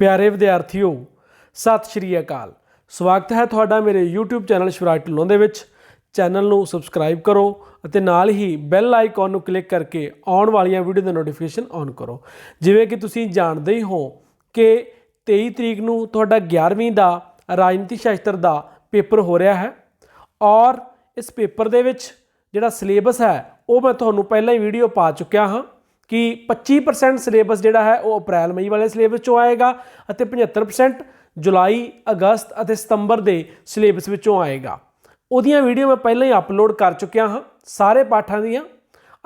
ਪਿਆਰੇ ਵਿਦਿਆਰਥੀਓ, ਸਤਿ ਸ਼੍ਰੀ ਅਕਾਲ। ਸਵਾਗਤ ਹੈ ਤੁਹਾਡਾ ਮੇਰੇ YouTube ਚੈਨਲ ਸ਼ਿਵਰਾਜ ਢਿੱਲੋਂ ਦੇ ਵਿੱਚ। ਚੈਨਲ ਨੂੰ ਸਬਸਕ੍ਰਾਈਬ ਕਰੋ ਅਤੇ ਨਾਲ ਹੀ ਬੈਲ ਆਈਕਨ ਨੂੰ ਕਲਿੱਕ ਕਰਕੇ ਆਉਣ ਵਾਲੀਆਂ ਵੀਡੀਓ ਦਾ ਨੋਟੀਫਿਕੇਸ਼ਨ ਔਨ ਕਰੋ। ਜਿਵੇਂ ਕਿ ਤੁਸੀਂ ਜਾਣਦੇ ਹੀ ਹੋ ਕਿ 23 ਤਰੀਕ ਨੂੰ ਤੁਹਾਡਾ 11ਵੀਂ ਦਾ ਰਾਜਨੀਤੀ ਸ਼ਾਸਤਰ ਦਾ ਪੇਪਰ ਹੋ ਰਿਹਾ ਹੈ ਔਰ ਇਸ ਪੇਪਰ ਦੇ ਵਿੱਚ ਜਿਹੜਾ ਸਿਲੇਬਸ ਹੈ, ਉਹ ਮੈਂ ਤੁਹਾਨੂੰ ਪਹਿਲਾਂ ਹੀ ਵੀਡੀਓ ਪਾ ਚੁੱਕਿਆ ਹਾਂ। ਕਿ 25% ਸਿਲੇਬਸ ਜਿਹੜਾ ਹੈ ਉਹ ਅਪ੍ਰੈਲ, ਮਈ ਵਾਲੇ ਸਿਲੇਬਸ ਚੋਂ ਆਏਗਾ ਅਤੇ 75% ਜੁਲਾਈ, ਅਗਸਤ ਅਤੇ ਸਤੰਬਰ ਦੇ ਸਿਲੇਬਸ ਵਿੱਚੋਂ ਆਏਗਾ। ਉਹਦੀਆਂ ਵੀਡੀਓ ਮੈਂ ਪਹਿਲਾਂ ਹੀ ਅਪਲੋਡ ਕਰ ਚੁੱਕਿਆ ਹਾਂ, ਸਾਰੇ ਪਾਠਾਂ ਦੀਆਂ।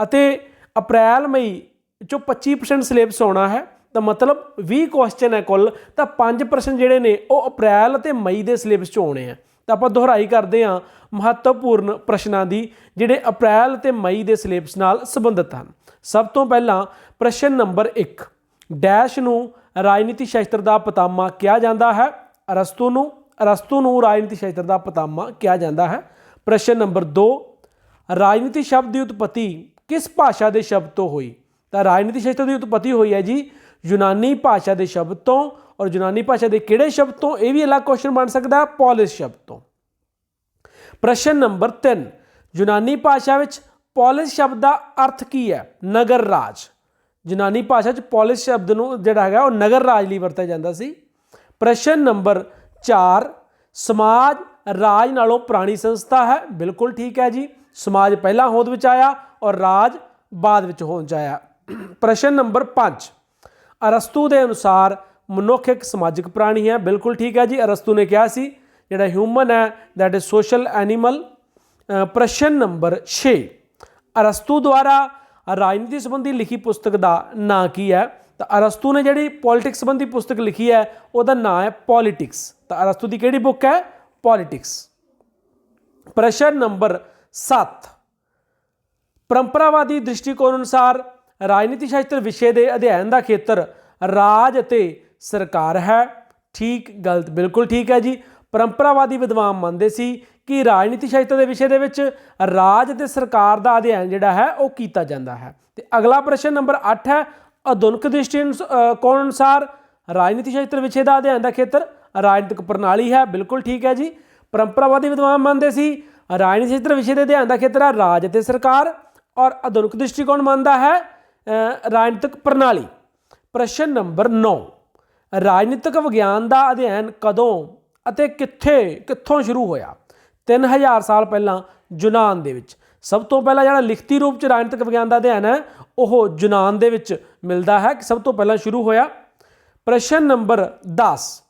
ਅਤੇ ਅਪ੍ਰੈਲ, ਮਈ ਚੋਂ 25% ਸਿਲੇਬਸ ਆਉਣਾ ਹੈ, ਤਾਂ ਮਤਲਬ 20 ਕੁਐਸਚਨ ਹੈ ਕੁੱਲ, ਤਾਂ 5% ਜਿਹੜੇ ਨੇ ਉਹ ਅਪ੍ਰੈਲ ਅਤੇ ਮਈ ਦੇ ਸਿਲੇਬਸ ਚੋਂ ਆਉਣੇ ਆ। ਤਾਂ ਆਪਾਂ ਦੁਹਰਾਈ ਕਰਦੇ ਹਾਂ ਮਹੱਤਵਪੂਰਨ ਪ੍ਰਸ਼ਨਾਂ ਦੀ, ਜਿਹੜੇ ਅਪ੍ਰੈਲ ਤੇ ਮਈ ਦੇ ਸਿਲੇਬਸ ਨਾਲ ਸੰਬੰਧਿਤ ਹਨ। ਸਭ ਤੋਂ ਪਹਿਲਾਂ ਪ੍ਰਸ਼ਨ ਨੰਬਰ 1 ਡੈਸ਼ ਨੂੰ ਰਾਜਨੀਤੀ ਸ਼ਾਸਤਰ ਦਾ ਪਤਾਮਾ ਕਿਹਾ ਜਾਂਦਾ ਹੈ। ਅਰਸਤੂ ਨੂੰ ਅਰਸਤੂ ਨੂੰ ਰਾਜਨੀਤੀ ਸ਼ਾਸਤਰ ਦਾ ਪਤਾਮਾ ਕਿਹਾ ਜਾਂਦਾ ਹੈ। ਪ੍ਰਸ਼ਨ ਨੰਬਰ 2 ਰਾਜਨੀਤੀ ਸ਼ਬਦ ਦੀ ਉਤਪਤੀ ਕਿਸ ਭਾਸ਼ਾ ਦੇ ਸ਼ਬਦ ਤੋਂ ਹੋਈ? ਤਾਂ ਰਾਜਨੀਤੀ ਸ਼ਾਸਤਰ ਦੀ ਉਤਪਤੀ ਹੋਈ ਹੈ ਜੀ ਯੂਨਾਨੀ ਭਾਸ਼ਾ ਦੇ ਸ਼ਬਦ ਤੋਂ ਔਰ ਯੂਨਾਨੀ ਭਾਸ਼ਾ ਦੇ ਕਿਹੜੇ ਸ਼ਬਦ ਤੋਂ ਇਹ ਵੀ ਅਲੱਗ ਕੁਐਸਚਨ ਬਣ ਸਕਦਾ ਹੈ? ਪੋਲਿਸ ਸ਼ਬਦ ਤੋਂ। ਪ੍ਰਸ਼ਨ ਨੰਬਰ 3 ਯੂਨਾਨੀ ਭਾਸ਼ਾ ਵਿੱਚ ਪੋਲਿਸ ਸ਼ਬਦ ਦਾ ਅਰਥ ਕੀ ਹੈ? ਨਗਰ ਰਾਜ। ਯੂਨਾਨੀ ਭਾਸ਼ਾ 'ਚ ਪੋਲਿਸ ਸ਼ਬਦ ਨੂੰ ਜਿਹੜਾ ਹੈਗਾ ਉਹ ਨਗਰ ਰਾਜ ਲਈ ਵਰਤਿਆ ਜਾਂਦਾ ਸੀ। ਪ੍ਰਸ਼ਨ ਨੰਬਰ 4 ਸਮਾਜ ਰਾਜ ਨਾਲੋਂ ਪੁਰਾਣੀ ਸੰਸਥਾ ਹੈ? ਬਿਲਕੁਲ ਠੀਕ ਹੈ ਜੀ। ਸਮਾਜ ਪਹਿਲਾਂ ਹੋਂਦ ਵਿੱਚ ਆਇਆ ਔਰ ਰਾਜ ਬਾਅਦ ਵਿੱਚ ਹੋਂਦ 'ਚ ਆਇਆ। ਪ੍ਰਸ਼ਨ ਨੰਬਰ 5 ਅਰਸਤੂ ਦੇ ਅਨੁਸਾਰ ਮਨੁੱਖ ਇੱਕ ਸਮਾਜਿਕ ਪ੍ਰਾਣੀ ਹੈ। ਬਿਲਕੁਲ ਠੀਕ ਹੈ ਜੀ, ਅਰਸਤੂ ਨੇ ਕਿਹਾ ਸੀ, ਜਿਹੜਾ ਹਿਊਮਨ ਹੈ ਦੈਟ ਇਜ਼ ਸੋਸ਼ਲ ਐਨੀਮਲ ਪ੍ਰਸ਼ਨ ਨੰਬਰ 6 ਅਰਸਤੂ ਦੁਆਰਾ ਰਾਜਨੀਤੀ ਸੰਬੰਧੀ ਲਿਖੀ ਪੁਸਤਕ ਦਾ ਨਾਂ ਕੀ ਹੈ? ਤਾਂ ਅਰਸਤੂ ਨੇ ਜਿਹੜੀ ਪੋਲਿਟਿਕਸ ਸੰਬੰਧੀ ਪੁਸਤਕ ਲਿਖੀ ਹੈ, ਉਹਦਾ ਨਾਂ ਹੈ ਪੋਲਿਟਿਕਸ ਤਾਂ ਅਰਸਤੂ ਦੀ ਕਿਹੜੀ ਬੁੱਕ ਹੈ? ਪੋਲਿਟਿਕਸ ਪ੍ਰਸ਼ਨ ਨੰਬਰ 7 ਪਰੰਪਰਾਵਾਦੀ ਦ੍ਰਿਸ਼ਟੀਕੋਣ ਅਨੁਸਾਰ ਰਾਜਨੀਤੀ ਸ਼ਾਸਤਰ ਵਿਸ਼ੇ ਦੇ ਅਧਿਐਨ ਦਾ ਖੇਤਰ ਰਾਜ ਅਤੇ ਸਰਕਾਰ ਹੈ। ਠੀਕ, ਗਲਤ, ਬਿਲਕੁਲ ਠੀਕ ਹੈ ਜੀ। ਪਰੰਪਰਾਵਾਦੀ ਵਿਦਵਾਨ ਮੰਨਦੇ ਸੀ ਕਿ ਰਾਜਨੀਤੀ ਸ਼ਾਸਤਰ ਦੇ ਵਿਸ਼ੇ ਦੇ ਵਿੱਚ ਰਾਜ ਅਤੇ ਸਰਕਾਰ ਦਾ ਅਧਿਐਨ ਜਿਹੜਾ ਹੈ, ਉਹ ਕੀਤਾ ਜਾਂਦਾ ਹੈ। ਤੇ ਅਗਲਾ ਪ੍ਰਸ਼ਨ ਨੰਬਰ 8 ਹੈ, ਆਧੁਨਿਕ ਦ੍ਰਿਸ਼ਟੀ ਦ੍ਰਿਸ਼ਟੀਕੋਣ ਅਨੁਸਾਰ ਰਾਜਨੀਤੀ ਸ਼ਾਸਤਰ ਵਿਸ਼ੇ ਦਾ ਅਧਿਐਨ ਦਾ ਖੇਤਰ ਰਾਜਨੀਤਿਕ ਪ੍ਰਣਾਲੀ ਹੈ, ਬਿਲਕੁਲ ਠੀਕ ਹੈ ਜੀ। ਪਰੰਪਰਾਵਾਦੀ ਵਿਦਵਾਨ ਮੰਨਦੇ ਸੀ ਰਾਜਨੀਤੀ ਸ਼ਾਸਤਰ ਵਿਸ਼ੇ ਦੇ ਅਧਿਐਨ ਦਾ ਖੇਤਰ ਹੈ ਰਾਜ ਅਤੇ ਸਰਕਾਰ ਔਰ ਆਧੁਨਿਕ ਦ੍ਰਿਸ਼ਟੀਕੋਣ ਮੰਨਦਾ ਹੈ ਰਾਜਨੀਤਿਕ ਪ੍ਰਣਾਲੀ। ਪ੍ਰਸ਼ਨ ਨੰਬਰ 9 ਰਾਜਨੀਤਿਕ ਵਿਗਿਆਨ ਦਾ ਅਧਿਐਨ ਕਦੋਂ ਅਤੇ ਕਿੱਥੇ, ਕਿੱਥੋਂ ਸ਼ੁਰੂ ਹੋਇਆ? 3000 ਸਾਲ ਪਹਿਲਾਂ ਯੂਨਾਨ ਦੇ ਵਿੱਚ। ਸਭ ਤੋਂ ਪਹਿਲਾਂ ਜਿਹੜਾ ਲਿਖਤੀ ਰੂਪ ਚ ਰਾਜਨੀਤਿਕ ਵਿਗਿਆਨ ਦਾ ਅਧਿਐਨ ਹੈ, ਉਹ ਯੂਨਾਨ ਦੇ ਵਿੱਚ ਮਿਲਦਾ ਹੈ ਕਿ ਸਭ ਤੋਂ ਪਹਿਲਾਂ ਸ਼ੁਰੂ ਹੋਇਆ। ਪ੍ਰਸ਼ਨ ਨੰਬਰ 10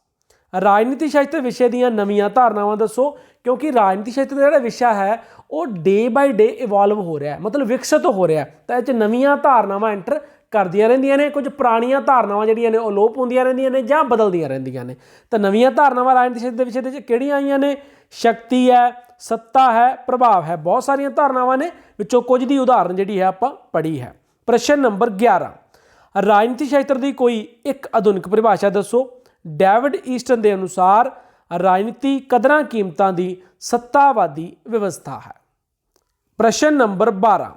ਰਾਜਨੀਤੀ ਸ਼ਾਸਤਰ ਵਿਸ਼ੇ ਦੀਆਂ ਨਵੀਆਂ ਧਾਰਨਾਵਾਂ ਦੱਸੋ, ਕਿਉਂਕਿ ਰਾਜਨੀਤੀ ਸ਼ਾਸਤਰ ਦਾ ਜਿਹੜਾ ਵਿਸ਼ਾ ਹੈ, ਉਹ ਡੇ ਬਾਈ ਡੇ ਇਵੋਲਵ ਹੋ ਰਿਹਾ ਹੈ, ਮਤਲਬ ਵਿਕਸਿਤ ਹੋ ਰਿਹਾ ਹੈ। ਤਾਂ ਇਹ ਚ ਨਵੀਆਂ ਧਾਰਨਾਵਾਂ ਐਂਟਰ ਕਰਦੀਆਂ ਰਹਿੰਦੀਆਂ ਨੇ, ਕੁਝ ਪੁਰਾਣੀਆਂ ਧਾਰਨਾਵਾਂ ਜਿਹੜੀਆਂ ਨੇ ਉਹ ਲੋਪ ਹੁੰਦੀਆਂ ਰਹਿੰਦੀਆਂ ਨੇ ਜਾਂ ਬਦਲਦੀਆਂ ਰਹਿੰਦੀਆਂ ਨੇ। ਤਾਂ ਨਵੀਆਂ ਧਾਰਨਾਵਾਂ ਰਾਜਨੀਤੀ ਸ਼ਾਸਤਰ ਦੇ ਵਿਸ਼ੇ ਦੇ ਵਿੱਚ ਕਿਹੜੀਆਂ ਆਈਆਂ ਨੇ? ਸ਼ਕਤੀ ਹੈ, ਸੱਤਾ ਹੈ, ਪ੍ਰਭਾਵ ਹੈ। ਬਹੁਤ ਸਾਰੀਆਂ ਧਾਰਨਾਵਾਂ ਨੇ, ਵਿੱਚੋਂ ਕੁਝ ਦੀ ਉਦਾਹਰਨ ਜਿਹੜੀ ਹੈ ਆਪਾਂ ਪੜ੍ਹੀ ਹੈ। ਪ੍ਰਸ਼ਨ ਨੰਬਰ 11 ਰਾਜਨੀਤੀ ਸ਼ਾਸਤਰ ਦੀ ਕੋਈ ਇੱਕ ਆਧੁਨਿਕ ਪਰਿਭਾਸ਼ਾ ਦੱਸੋ। ਡੇਵਿਡ ਈਸਟਨ ਦੇ ਅਨੁਸਾਰ ਰਾਜਨੀਤੀ ਕਦਰਾਂ ਕੀਮਤਾਂ ਦੀ ਸੱਤਾਵਾਦੀ ਵਿਵਸਥਾ ਹੈ? ਪ੍ਰਸ਼ਨ ਨੰਬਰ 12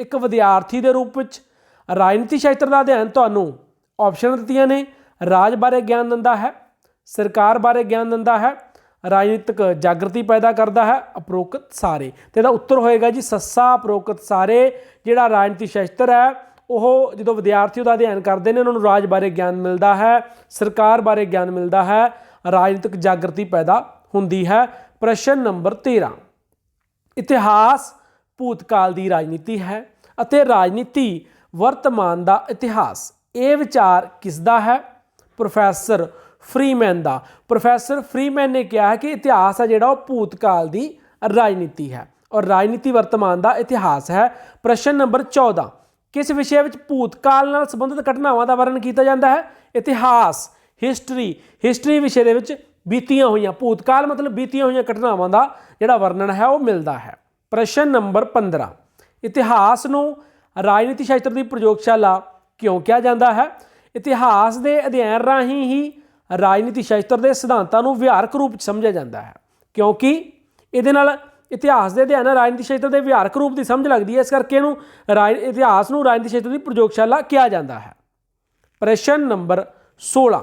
ਇੱਕ ਵਿਦਿਆਰਥੀ ਦੇ ਰੂਪ ਵਿੱਚ ਰਾਜਨੀਤੀ ਸ਼ਾਸਤਰ ਦਾ ਅਧਿਐਨ ਤੁਹਾਨੂੰ ਆਪਸ਼ਨ ਦਿੱਤੀਆਂ ਨੇ। ਰਾਜ ਬਾਰੇ ਗਿਆਨ ਦਿੰਦਾ ਹੈ, ਸਰਕਾਰ ਬਾਰੇ ਗਿਆਨ ਦਿੰਦਾ ਹੈ, ਰਾਜਨੀਤਿਕ ਜਾਗਰਤੀ ਪੈਦਾ ਕਰਦਾ ਹੈ, ਅਪਰੋਕਤ ਸਾਰੇ। ਤੇ ਇਹਦਾ ਉੱਤਰ ਹੋਏਗਾ ਜੀ, ਸੱਸਾ ਅਪਰੋਕਤ ਸਾਰੇ। ਜਿਹੜਾ ਰਾਜਨੀਤੀ ਸ਼ਾਸਤਰ ਹੈ, ਉਹ ਜਦੋਂ ਵਿਦਿਆਰਥੀ ਉਹਦਾ ਅਧਿਐਨ ਕਰਦੇ ਨੇ, ਉਹਨਾਂ ਨੂੰ ਰਾਜ ਬਾਰੇ ਗਿਆਨ ਮਿਲਦਾ ਹੈ, ਸਰਕਾਰ ਬਾਰੇ ਗਿਆਨ ਮਿਲਦਾ ਹੈ, ਰਾਜਨੀਤਿਕ ਜਾਗਰਤੀ ਪੈਦਾ ਹੁੰਦੀ ਹੈ। ਪ੍ਰਸ਼ਨ ਨੰਬਰ 13 ਇਤਿਹਾਸ ਭੂਤਕਾਲ ਦੀ ਰਾਜਨੀਤੀ ਹੈ ਅਤੇ ਰਾਜਨੀਤੀ ਵਰਤਮਾਨ ਦਾ ਇਤਿਹਾਸ। ਇਹ ਵਿਚਾਰ ਕਿਸ ਦਾ ਹੈ? ਪ੍ਰੋਫੈਸਰ ਫਰੀਮੈਨ ਦਾ। ਪ੍ਰੋਫੈਸਰ ਫਰੀਮੈਨ ਨੇ ਕਿਹਾ ਹੈ ਕਿ ਇਤਿਹਾਸ ਹੈ ਜਿਹੜਾ ਉਹ ਭੂਤਕਾਲ ਦੀ ਰਾਜਨੀਤੀ ਹੈ ਔਰ ਰਾਜਨੀਤੀ ਵਰਤਮਾਨ ਦਾ ਇਤਿਹਾਸ ਹੈ। ਪ੍ਰਸ਼ਨ ਨੰਬਰ 14 ਕਿਸ ਵਿਸ਼ੇ ਵਿੱਚ ਭੂਤਕਾਲ ਨਾਲ ਸੰਬੰਧਿਤ ਘਟਨਾਵਾਂ ਦਾ ਵਰਣਨ ਕੀਤਾ ਜਾਂਦਾ ਹੈ? ਇਤਿਹਾਸ ਹਿਸਟਰੀ ਹਿਸਟਰੀ ਵਿਸ਼ੇ ਦੇ ਵਿੱਚ ਬੀਤੀਆਂ ਹੋਈਆਂ, ਭੂਤਕਾਲ ਮਤਲਬ ਬੀਤੀਆਂ ਹੋਈਆਂ ਘਟਨਾਵਾਂ ਦਾ ਜਿਹੜਾ ਵਰਣਨ ਹੈ ਉਹ ਮਿਲਦਾ ਹੈ। ਪ੍ਰਸ਼ਨ ਨੰਬਰ 15 ਇਤਿਹਾਸ ਨੂੰ ਰਾਜਨੀਤੀ ਸ਼ਾਸਤਰ ਦੀ ਪ੍ਰਯੋਗਸ਼ਾਲਾ ਕਿਉਂ ਕਿਹਾ ਜਾਂਦਾ ਹੈ? ਇਤਿਹਾਸ ਦੇ ਅਧਿਐਨ ਰਾਹੀਂ ਹੀ ਰਾਜਨੀਤੀ ਸ਼ਾਸਤਰ ਦੇ ਸਿਧਾਂਤਾਂ ਨੂੰ ਵਿਹਾਰਕ ਰੂਪ ਚ ਸਮਝਿਆ ਜਾਂਦਾ ਹੈ। ਕਿਉਂਕਿ ਇਹਦੇ ਨਾਲ ਇਤਿਹਾਸ ਦੇ ਅਧਿਐਨ ਰਾਜਨੀਤੀ ਸ਼ਾਸਤਰ ਦੇ ਵਿਹਾਰਕ ਰੂਪ ਦੀ ਸਮਝ ਲੱਗਦੀ ਹੈ। ਇਸ ਕਰਕੇ ਇਹਨੂੰ ਰਾਜ ਇਤਿਹਾਸ ਨੂੰ ਰਾਜਨੀਤੀ ਸ਼ਾਸਤਰ ਦੀ ਪ੍ਰਯੋਗਸ਼ਾਲਾ ਕਿਹਾ ਜਾਂਦਾ ਹੈ। ਪ੍ਰਸ਼ਨ ਨੰਬਰ 16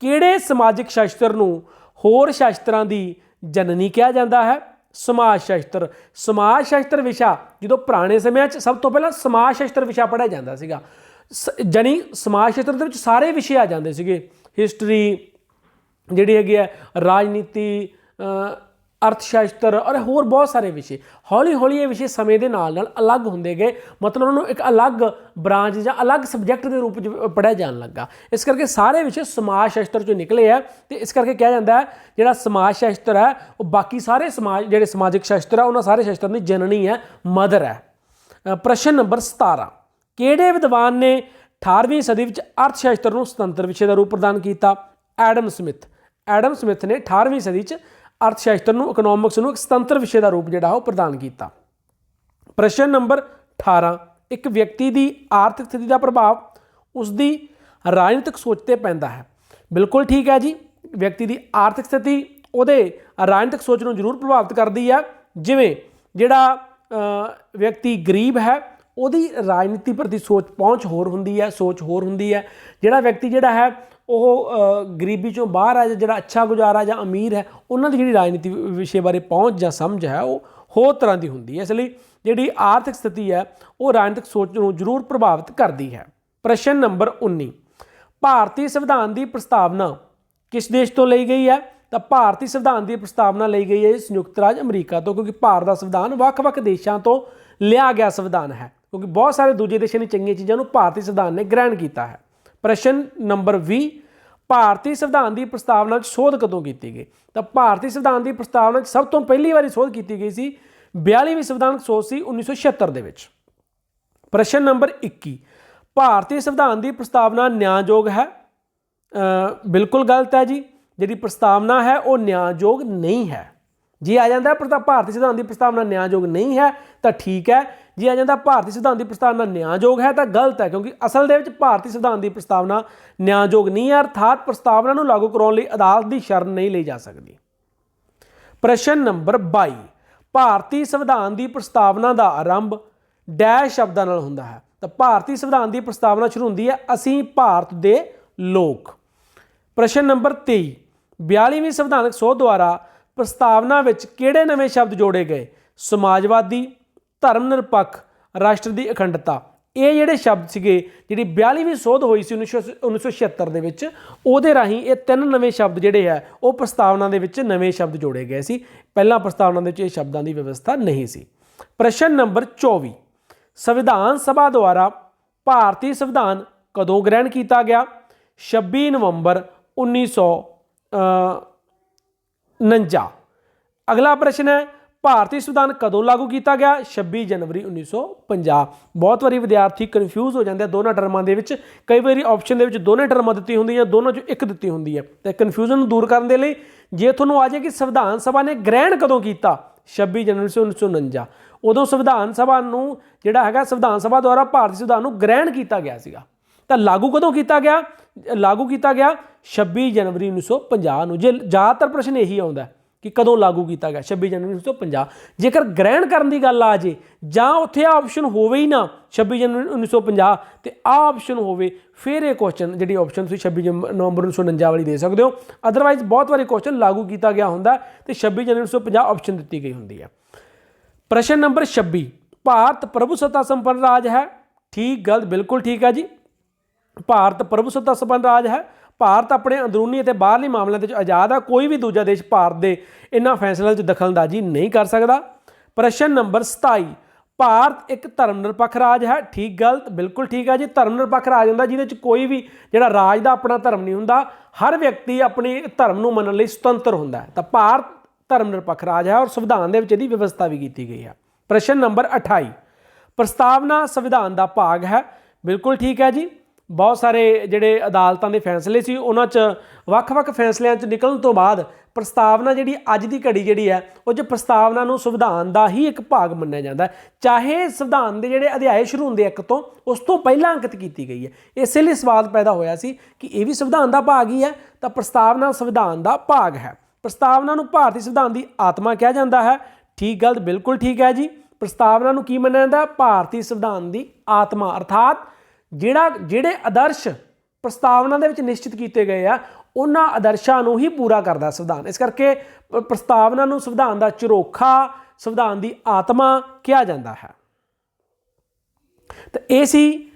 ਕਿਹੜੇ ਸਮਾਜਿਕ ਸ਼ਾਸਤਰ ਨੂੰ ਹੋਰ ਸ਼ਾਸਤਰਾਂ ਦੀ ਜਨਨੀ ਕਿਹਾ ਜਾਂਦਾ ਹੈ? ਸਮਾਜ ਸ਼ਾਸਤਰ। ਸਮਾਜ ਸ਼ਾਸਤਰ ਵਿਸ਼ਾ ਜਦੋਂ ਪੁਰਾਣੇ ਸਮਿਆਂ 'ਚ ਸਭ ਤੋਂ ਪਹਿਲਾਂ ਸਮਾਜ ਸ਼ਾਸਤਰ ਵਿਸ਼ਾ ਪੜ੍ਹਿਆ ਜਾਂਦਾ ਸੀਗਾ। ਸ- ਜਾਣੀ ਸਮਾਜ ਸ਼ਾਸਤਰ ਦੇ ਵਿੱਚ ਸਾਰੇ ਵਿਸ਼ੇ ਆ ਜਾਂਦੇ ਸੀਗੇ। ਹਿਸਟਰੀ, ਜਿਹੜੀ ਹੈਗੀ ਹੈ ਰਾਜਨੀਤੀ ਅਰਥ ਸ਼ਾਸਤਰ ਔਰ ਹੋਰ ਬਹੁਤ ਸਾਰੇ ਵਿਸ਼ੇ। ਹੌਲੀ ਹੌਲੀ ਇਹ ਵਿਸ਼ੇ ਸਮੇਂ ਦੇ ਨਾਲ ਨਾਲ ਅਲੱਗ ਹੁੰਦੇ ਗਏ। ਮਤਲਬ ਉਹਨਾਂ ਨੂੰ ਇੱਕ ਅਲੱਗ ਬ੍ਰਾਂਚ ਜਾਂ ਅਲੱਗ ਸਬਜੈਕਟ ਦੇ ਰੂਪ ਵਿੱਚ ਪੜ੍ਹਿਆ ਜਾਣ ਲੱਗਾ। ਇਸ ਕਰਕੇ ਸਾਰੇ ਵਿਸ਼ੇ ਸਮਾਜ ਸ਼ਾਸਤਰ ਚੋਂ ਨਿਕਲੇ ਆ ਤੇ ਇਸ ਕਰਕੇ ਕਿਹਾ ਜਾਂਦਾ ਹੈ, ਜਿਹੜਾ ਸਮਾਜ ਸ਼ਾਸਤਰ ਹੈ, ਉਹ ਬਾਕੀ ਸਾਰੇ ਸਮਾਜ, ਜਿਹੜੇ ਸਮਾਜਿਕ ਸ਼ਾਸਤਰ ਆ, ਉਹਨਾਂ ਸਾਰੇ ਸ਼ਾਸਤਰਾਂ ਦੀ ਜਨਨੀ ਹੈ, ਮਦਰ ਹੈ। ਪ੍ਰਸ਼ਨ ਨੰਬਰ 17 ਕਿਹੜੇ ਵਿਦਵਾਨ ਨੇ 18ਵੀਂ ਸਦੀ ਵਿੱਚ ਅਰਥ ਸ਼ਾਸਤਰ ਨੂੰ ਸੁਤੰਤਰ ਵਿਸ਼ੇ ਦਾ ਰੂਪ ਪ੍ਰਦਾਨ ਕੀਤਾ? Adam Smith. ਐਡਮ ਸਮਿਥ ਨੇ 18ਵੀਂ ਸਦੀ 'ਚ ਅਰਥ ਸ਼ਾਸਤਰ ਨੂੰ ਇਕਨੋਮਿਕਸ ਨੂੰ ਇੱਕ ਸੁਤੰਤਰ ਵਿਸ਼ੇ ਦਾ ਰੂਪ ਜਿਹੜਾ ਉਹ ਪ੍ਰਦਾਨ ਕੀਤਾ। ਪ੍ਰਸ਼ਨ ਨੰਬਰ 18 ਇੱਕ ਵਿਅਕਤੀ ਦੀ ਆਰਥਿਕ ਸਥਿਤੀ ਦਾ ਪ੍ਰਭਾਵ ਉਸ ਦੀ ਰਾਜਨੀਤਿਕ ਸੋਚ ਤੇ ਪੈਂਦਾ ਹੈ। ਬਿਲਕੁਲ ਠੀਕ ਹੈ ਜੀ, ਵਿਅਕਤੀ ਦੀ ਆਰਥਿਕ ਸਥਿਤੀ ਉਹਦੇ ਰਾਜਨੀਤਿਕ ਸੋਚ ਨੂੰ ਜ਼ਰੂਰ ਪ੍ਰਭਾਵਿਤ ਕਰਦੀ ਹੈ। ਜਿਵੇਂ ਜਿਹੜਾ ਵਿਅਕਤੀ ਗਰੀਬ ਹੈ, ਉਹਦੀ ਰਾਜਨੀਤੀ ਪ੍ਰਤੀ ਸੋਚ, ਪਹੁੰਚ ਹੋਰ ਹੁੰਦੀ ਹੈ, ਸੋਚ ਹੋਰ ਹੁੰਦੀ ਹੈ। ਜਿਹੜਾ ਵਿਅਕਤੀ ਜਿਹੜਾ ਹੈ ਉਹ ਗਰੀਬੀ ਚੋਂ ਬਾਹਰ ਆ ਜਾਂ ਜਿਹੜਾ ਅੱਛਾ ਗੁਜ਼ਾਰਾ ਜਾਂ ਅਮੀਰ ਹੈ, ਉਹਨਾਂ ਦੀ ਜਿਹੜੀ ਰਾਜਨੀਤੀ ਵਿਸ਼ੇ ਬਾਰੇ ਪਹੁੰਚ ਜਾਂ ਸਮਝ ਹੈ, ਉਹ ਹੋਰ ਤਰ੍ਹਾਂ ਦੀ ਹੁੰਦੀ ਹੈ। ਇਸ ਲਈ ਜਿਹੜੀ ਆਰਥਿਕ ਸਥਿਤੀ ਹੈ, ਉਹ ਰਾਜਨੀਤਿਕ ਸੋਚ ਨੂੰ ਜ਼ਰੂਰ ਪ੍ਰਭਾਵਿਤ ਕਰਦੀ ਹੈ। ਪ੍ਰਸ਼ਨ ਨੰਬਰ 19 ਭਾਰਤੀ ਸੰਵਿਧਾਨ ਦੀ ਪ੍ਰਸਤਾਵਨਾ ਕਿਸ ਦੇਸ਼ ਤੋਂ ਲਈ ਗਈ ਹੈ? ਤਾਂ ਭਾਰਤੀ ਸੰਵਿਧਾਨ ਦੀ ਪ੍ਰਸਤਾਵਨਾ ਲਈ ਗਈ ਹੈ ਸੰਯੁਕਤ ਰਾਜ ਅਮਰੀਕਾ ਤੋਂ, ਕਿਉਂਕਿ ਭਾਰਤ ਦਾ ਸੰਵਿਧਾਨ ਵੱਖ-ਵੱਖ ਦੇਸ਼ਾਂ ਤੋਂ ਲਿਆ ਗਿਆ ਸੰਵਿਧਾਨ ਹੈ। ਕਿਉਂਕਿ ਬਹੁਤ ਸਾਰੇ ਦੂਜੇ ਦੇਸ਼ਾਂ ਨੇ ਚੰਗੀਆਂ ਚੀਜ਼ਾਂ ਨੂੰ ਭਾਰਤੀ ਸੰਵਿਧਾਨ ਨੇ ਗ੍ਰਹਿਣ ਕੀਤਾ ਹੈ। ਪ੍ਰਸ਼ਨ ਨੰਬਰ 20 ਭਾਰਤੀ ਸੰਵਿਧਾਨ ਦੀ ਪ੍ਰਸਤਾਵਨਾ 'ਚ ਸੋਧ ਕਦੋਂ ਕੀਤੀ ਗਈ? ਤਾਂ ਭਾਰਤੀ ਸੰਵਿਧਾਨ ਦੀ ਪ੍ਰਸਤਾਵਨਾ 'ਚ ਸਭ ਤੋਂ ਪਹਿਲੀ ਵਾਰੀ ਸੋਧ ਕੀਤੀ ਗਈ ਸੀ 42ਵੀਂ ਸੰਵਿਧਾਨਕ ਸੋਧ ਸੀ 1976 ਦੇ ਵਿੱਚ। ਪ੍ਰਸ਼ਨ ਨੰਬਰ 21 ਭਾਰਤੀ ਸੰਵਿਧਾਨ ਦੀ ਪ੍ਰਸਤਾਵਨਾ ਨਿਆਂਯੋਗ ਹੈ? ਬਿਲਕੁਲ ਗਲਤ ਹੈ ਜੀ। ਜਿਹੜੀ ਪ੍ਰਸਤਾਵਨਾ ਹੈ ਉਹ ਨਿਆਂਯੋਗ ਨਹੀਂ ਹੈ। ਜੇ ਆ ਜਾਂਦਾ ਪ੍ਰਤਾ ਭਾਰਤੀ ਸੰਵਿਧਾਨ ਦੀ ਪ੍ਰਸਤਾਵਨਾ ਨਿਆਂਯੋਗ ਨਹੀਂ ਹੈ ਤਾਂ ਠੀਕ ਹੈ। ਜੇ ਆ ਜਾਂਦਾ ਭਾਰਤੀ ਸੰਵਿਧਾਨ ਦੀ ਪ੍ਰਸਤਾਵਨਾ ਨਿਆਂਯੋਗ ਹੈ ਤਾਂ ਗਲਤ ਹੈ, ਕਿਉਂਕਿ ਅਸਲ ਦੇ ਵਿੱਚ ਭਾਰਤੀ ਸੰਵਿਧਾਨ ਦੀ ਪ੍ਰਸਤਾਵਨਾ ਨਿਆਂਯੋਗ ਨਹੀਂ ਹੈ, ਅਰਥਾਤ ਪ੍ਰਸਤਾਵਨਾ ਨੂੰ ਲਾਗੂ ਕਰਾਉਣ ਲਈ ਅਦਾਲਤ ਦੀ ਸ਼ਰਨ ਨਹੀਂ ਲਈ ਜਾ ਸਕਦੀ। ਪ੍ਰਸ਼ਨ ਨੰਬਰ 22 ਭਾਰਤੀ ਸੰਵਿਧਾਨ ਦੀ ਪ੍ਰਸਤਾਵਨਾ ਦਾ ਆਰੰਭ ਡੈਸ਼ ਸ਼ਬਦਾਂ ਨਾਲ ਹੁੰਦਾ ਹੈ। ਤਾਂ ਭਾਰਤੀ ਸੰਵਿਧਾਨ ਦੀ ਪ੍ਰਸਤਾਵਨਾ ਸ਼ੁਰੂ ਹੁੰਦੀ ਹੈ, ਅਸੀਂ ਭਾਰਤ ਦੇ ਲੋਕ। ਪ੍ਰਸ਼ਨ ਨੰਬਰ 23 42ਵੀਂ ਸੰਵਿਧਾਨਕ ਸੋਧ ਦੁਆਰਾ ਪ੍ਰਸਤਾਵਨਾ ਵਿੱਚ ਕਿਹੜੇ ਨਵੇਂ ਸ਼ਬਦ ਜੋੜੇ ਗਏ? ਸਮਾਜਵਾਦੀ ਧਰਮ ਨਿਰਪੱਖ ਰਾਸ਼ਟਰ ਦੀ ਅਖੰਡਤਾ। ਇਹ ਜਿਹੜੇ ਸ਼ਬਦ ਸੀਗੇ, ਜਿਹੜੀ 42ਵੀਂ ਸੋਧ ਹੋਈ ਸੀ 1900 1976 ਦੇ ਵਿੱਚ, ਉਹਦੇ ਰਾਹੀਂ ਇਹ ਤਿੰਨ ਨਵੇਂ ਸ਼ਬਦ ਜਿਹੜੇ ਆ ਉਹ ਪ੍ਰਸਤਾਵਨਾ ਦੇ ਵਿੱਚ ਨਵੇਂ ਸ਼ਬਦ ਜੋੜੇ ਗਏ ਸੀ। ਪਹਿਲਾਂ ਪ੍ਰਸਤਾਵਨਾ ਦੇ ਵਿੱਚ ਇਹ ਸ਼ਬਦਾਂ ਦੀ ਵਿਵਸਥਾ ਨਹੀਂ ਸੀ। ਪ੍ਰਸ਼ਨ ਨੰਬਰ 24 ਸੰਵਿਧਾਨ ਸਭਾ ਦੁਆਰਾ ਭਾਰਤੀ ਸੰਵਿਧਾਨ ਕਦੋਂ ਗ੍ਰਹਿਣ ਕੀਤਾ ਗਿਆ? 26 ਨਵੰਬਰ 1949 ਅਗਲਾ ਪ੍ਰਸ਼ਨ ਹੈ ਭਾਰਤੀ ਸੰਵਿਧਾਨ ਕਦੋਂ ਲਾਗੂ ਕੀਤਾ ਗਿਆ? 26 ਜਨਵਰੀ 1950 ਬਹੁਤ ਵਾਰੀ ਵਿਦਿਆਰਥੀ ਕਨਫਿਊਜ਼ ਹੋ ਜਾਂਦੇ ਆ ਦੋਨਾਂ ਟਰਮਾਂ ਦੇ ਵਿੱਚ। ਕਈ ਵਾਰੀ ਆਪਸ਼ਨ ਦੇ ਵਿੱਚ ਦੋਨੇ ਟਰਮਾਂ ਦਿੱਤੀ ਹੁੰਦੀ ਹੈ ਦੋਨਾਂ ਚੋਂ ਇੱਕ ਦਿੱਤੀ ਹੁੰਦੀ ਹੈ। ਤੇ ਕਨਫਿਊਜ਼ਨ ਨੂੰ ਦੂਰ ਕਰਨ ਦੇ ਲਈ ਜੇ ਤੁਹਾਨੂੰ ਆ ਜਾਏ ਕਿ ਸੰਵਿਧਾਨ ਸਭਾ ਨੇ ਗ੍ਰਹਿਣ ਕਦੋਂ ਕੀਤਾ? 26 ਜਨਵਰੀ 1949 ਉਦੋਂ ਸੰਵਿਧਾਨ ਸਭਾ ਨੂੰ ਜਿਹੜਾ ਹੈਗਾ ਸੰਵਿਧਾਨ ਸਭਾ ਦੁਆਰਾ ਭਾਰਤੀ ਸੰਵਿਧਾਨ ਨੂੰ ਗ੍ਰਹਿਣ ਕੀਤਾ ਗਿਆ ਸੀਗਾ। ਤਾਂ ਲਾਗੂ ਕਦੋਂ ਕੀਤਾ ਗਿਆ? ਲਾਗੂ ਕੀਤਾ ਗਿਆ 26 ਜਨਵਰੀ 1950 ਨੂੰ। ਜੇ ਜ਼ਿਆਦਾਤਰ ਪ੍ਰਸ਼ਨ ਇਹੀ ਆਉਂਦਾ ਕਿ ਕਦੋਂ ਲਾਗੂ ਕੀਤਾ ਗਿਆ? 26 ਜਨਵਰੀ 1950 ਜੇਕਰ ਗ੍ਰਹਿਣ ਕਰਨ ਦੀ ਗੱਲ ਆ ਜੇ, ਜਾਂ ਉੱਥੇ ਆ ਆਪਸ਼ਨ ਹੋਵੇ ਹੀ ਨਾ 26 ਜਨਵਰੀ 1950 ਤੇ ਆ ਆਪਸ਼ਨ ਹੋਵੇ, ਫਿਰ ਇਹ ਕੁਐਸਚਨ ਜਿਹੜੀ ਆਪਸ਼ਨ ਤੁਸੀਂ 26 ਜਨ- ਨਵੰਬਰ 1949 ਵਾਲੀ ਦੇ ਸਕਦੇ ਹੋ। ਅਦਰਵਾਈਜ਼ ਬਹੁਤ ਵਾਰੀ ਕੁਐਸਚਨ ਲਾਗੂ ਕੀਤਾ ਗਿਆ ਹੁੰਦਾ ਤੇ 26 ਜਨਵਰੀ 1950 ਆਪਸ਼ਨ ਦਿੱਤੀ ਗਈ ਹੁੰਦੀ ਹੈ। ਪ੍ਰਸ਼ਨ ਨੰਬਰ 26 ਭਾਰਤ ਪ੍ਰਭੂ ਸੱਤਾ ਸੰਪੰਨ ਰਾਜ ਹੈ? ਠੀਕ, ਗਲਤ, ਬਿਲਕੁਲ ਠੀਕ ਹੈ ਜੀ। ਭਾਰਤ ਪ੍ਰਭੂ ਸੱਤਾ ਸੰਪੰਨ ਰਾਜ ਹੈ? ਭਾਰਤ ਆਪਣੇ ਅੰਦਰੂਨੀ ਅਤੇ ਬਾਹਰਲੀ ਮਾਮਲਿਆਂ ਦੇ ਵਿੱਚ ਆਜ਼ਾਦ ਆ, ਕੋਈ ਵੀ ਦੂਜਾ ਦੇਸ਼ ਭਾਰਤ ਦੇ ਇਹਨਾਂ ਫੈਸਲਿਆਂ 'ਚ ਦਖਲਅੰਦਾਜ਼ੀ ਨਹੀਂ ਕਰ ਸਕਦਾ। ਪ੍ਰਸ਼ਨ ਨੰਬਰ 27 ਭਾਰਤ ਇੱਕ ਧਰਮ ਨਿਰਪੱਖ ਰਾਜ ਹੈ? ਠੀਕ, ਗਲਤ, ਬਿਲਕੁਲ ਠੀਕ ਹੈ ਜੀ। ਧਰਮ ਨਿਰਪੱਖ ਰਾਜ ਹੁੰਦਾ ਜਿਹਦੇ 'ਚ ਕੋਈ ਵੀ ਜਿਹੜਾ ਰਾਜ ਦਾ ਆਪਣਾ ਧਰਮ ਨਹੀਂ ਹੁੰਦਾ, ਹਰ ਵਿਅਕਤੀ ਆਪਣੇ ਧਰਮ ਨੂੰ ਮੰਨਣ ਲਈ ਸੁਤੰਤਰ ਹੁੰਦਾ ਹੈ। ਤਾਂ ਭਾਰਤ ਧਰਮ ਨਿਰਪੱਖ ਰਾਜ ਹੈ ਔਰ ਸੰਵਿਧਾਨ ਦੇ ਵਿੱਚ ਇਹਦੀ ਵਿਵਸਥਾ ਵੀ ਕੀਤੀ ਗਈ ਹੈ ਪ੍ਰਸ਼ਨ ਨੰਬਰ 28 ਪ੍ਰਸਤਾਵਨਾ ਸੰਵਿਧਾਨ ਦਾ ਭਾਗ ਹੈ? ਬਿਲਕੁਲ ਠੀਕ ਹੈ ਜੀ। ਬਹੁਤ ਸਾਰੇ ਜਿਹੜੇ ਅਦਾਲਤਾਂ ਦੇ ਫੈਸਲੇ ਸੀ, ਉਹਨਾਂ 'ਚ ਵੱਖ-ਵੱਖ ਫੈਸਲਿਆਂ 'ਚ ਨਿਕਲਣ ਤੋਂ ਬਾਅਦ ਪ੍ਰਸਤਾਵਨਾ ਜਿਹੜੀ ਅੱਜ ਦੀ ਘੜੀ ਜਿਹੜੀ ਹੈ, ਉਹ 'ਚ ਪ੍ਰਸਤਾਵਨਾ ਨੂੰ ਸੰਵਿਧਾਨ ਦਾ ਹੀ ਇੱਕ ਭਾਗ ਮੰਨਿਆ ਜਾਂਦਾ ਹੈ। ਚਾਹੇ ਸੰਵਿਧਾਨ ਦੇ ਜਿਹੜੇ ਅਧਿਆਏ ਸ਼ੁਰੂ ਹੁੰਦੇ ਇੱਕ ਤੋਂ, ਉਸ ਤੋਂ ਪਹਿਲਾਂ ਅੰਕਿਤ ਕੀਤੀ ਗਈ ਹੈ। ਇਸੇ ਲਈ ਸਵਾਲ ਪੈਦਾ ਹੋਇਆ ਸੀ ਕਿ ਇਹ ਵੀ ਸੰਵਿਧਾਨ ਦਾ ਭਾਗ ਹੀ ਹੈ, ਤਾਂ ਪ੍ਰਸਤਾਵਨਾ ਸੰਵਿਧਾਨ ਦਾ ਭਾਗ ਹੈ। ਪ੍ਰਸਤਾਵਨਾ ਨੂੰ ਭਾਰਤੀ ਸੰਵਿਧਾਨ ਦੀ ਆਤਮਾ ਕਿਹਾ ਜਾਂਦਾ ਹੈ। ਠੀਕ ਗੱਲ ਬਿਲਕੁਲ ਠੀਕ ਹੈ ਜੀ। ਪ੍ਰਸਤਾਵਨਾ ਨੂੰ ਕੀ ਮੰਨਿਆ ਜਾਂਦਾ? ਭਾਰਤੀ ਸੰਵਿਧਾਨ ਦੀ ਆਤਮਾ, ਅਰਥਾਤ ਜਿਹੜਾ ਜਿਹੜੇ ਆਦਰਸ਼ ਪ੍ਰਸਤਾਵਨਾ ਦੇ ਵਿੱਚ ਨਿਸ਼ਚਿਤ ਕੀਤੇ ਗਏ ਆ, ਉਹਨਾਂ ਆਦਰਸ਼ਾਂ ਨੂੰ ਹੀ ਪੂਰਾ ਕਰਦਾ ਸੰਵਿਧਾਨ। ਇਸ ਕਰਕੇ ਪ੍ਰਸਤਾਵਨਾ ਨੂੰ ਸੰਵਿਧਾਨ ਦਾ ਝਰੋਖਾ ਸੰਵਿਧਾਨ ਦੀ ਆਤਮਾ ਕਿਹਾ ਜਾਂਦਾ ਹੈ। ਤਾਂ ਇਹ ਸੀ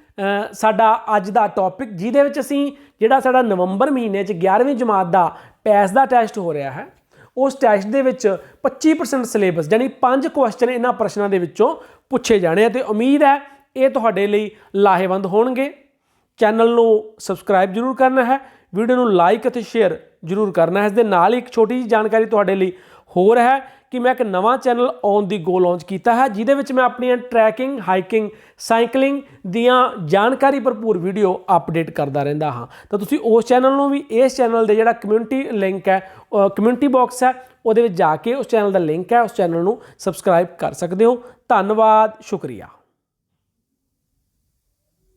ਸਾਡਾ ਅੱਜ ਦਾ ਟੌਪਿਕ ਜਿਹਦੇ ਵਿੱਚ ਅਸੀਂ ਜਿਹੜਾ ਸਾਡਾ ਨਵੰਬਰ ਮਹੀਨੇ 'ਚ 11ਵੀਂ ਜਮਾਤ ਦਾ ਪੈਸ ਦਾ ਟੈਸਟ ਹੋ ਰਿਹਾ ਹੈ, ਉਸ ਟੈਸਟ ਦੇ ਵਿੱਚ 25% ਸਿਲੇਬਸ ਯਾਨੀ 5 ਕੁਐਸਚਨ ਇਹਨਾਂ ਪ੍ਰਸ਼ਨਾਂ ਦੇ ਵਿੱਚੋਂ ਪੁੱਛੇ ਜਾਣੇ ਆ। ਤੇ ਉਮੀਦ ਹੈ ਇਹ ਤੁਹਾਡੇ ਲਈ ਲਾਹੇਵੰਦ ਹੋਣਗੇ। ਚੈਨਲ ਨੂੰ ਸਬਸਕ੍ਰਾਈਬ ਜਰੂਰ ਕਰਨਾ ਹੈ। ਵੀਡੀਓ ਨੂੰ ਲਾਈਕ ਅਤੇ ਸ਼ੇਅਰ ਜਰੂਰ ਕਰਨਾ ਹੈ। ਇਸ ਦੇ ਨਾਲ ਹੀ ਇੱਕ ਛੋਟੀ ਜਿਹੀ ਜਾਣਕਾਰੀ ਤੁਹਾਡੇ ਲਈ ਹੋਰ ਹੈ ਕਿ ਮੈਂ ਇੱਕ ਨਵਾਂ channel on the go launch ਕੀਤਾ ਹੈ, ਜਿਹਦੇ ਵਿੱਚ ਮੈਂ ਆਪਣੀਆਂ ਟਰੈਕਿੰਗ ਹਾਈਕਿੰਗ ਸਾਈਕਲਿੰਗ ਦੀਆਂ ਜਾਣਕਾਰੀ ਭਰਪੂਰ ਵੀਡੀਓ ਅਪਡੇਟ ਕਰਦਾ ਰਹਿੰਦਾ ਹਾਂ। ਤਾਂ ਤੁਸੀਂ ਉਸ ਚੈਨਲ ਨੂੰ ਵੀ, ਇਸ ਚੈਨਲ ਦੇ ਜਿਹੜਾ ਕਮਿਊਨਿਟੀ ਲਿੰਕ ਹੈ ਕਮਿਊਨਿਟੀ ਬਾਕਸ ਹੈ, ਉਹਦੇ ਵਿੱਚ ਜਾ ਕੇ ਉਸ ਚੈਨਲ ਦਾ ਲਿੰਕ ਹੈ, ਉਸ ਚੈਨਲ ਨੂੰ ਸਬਸਕ੍ਰਾਈਬ ਕਰ ਸਕਦੇ ਹੋ। ਧੰਨਵਾਦ, ਸ਼ੁਕਰੀਆ।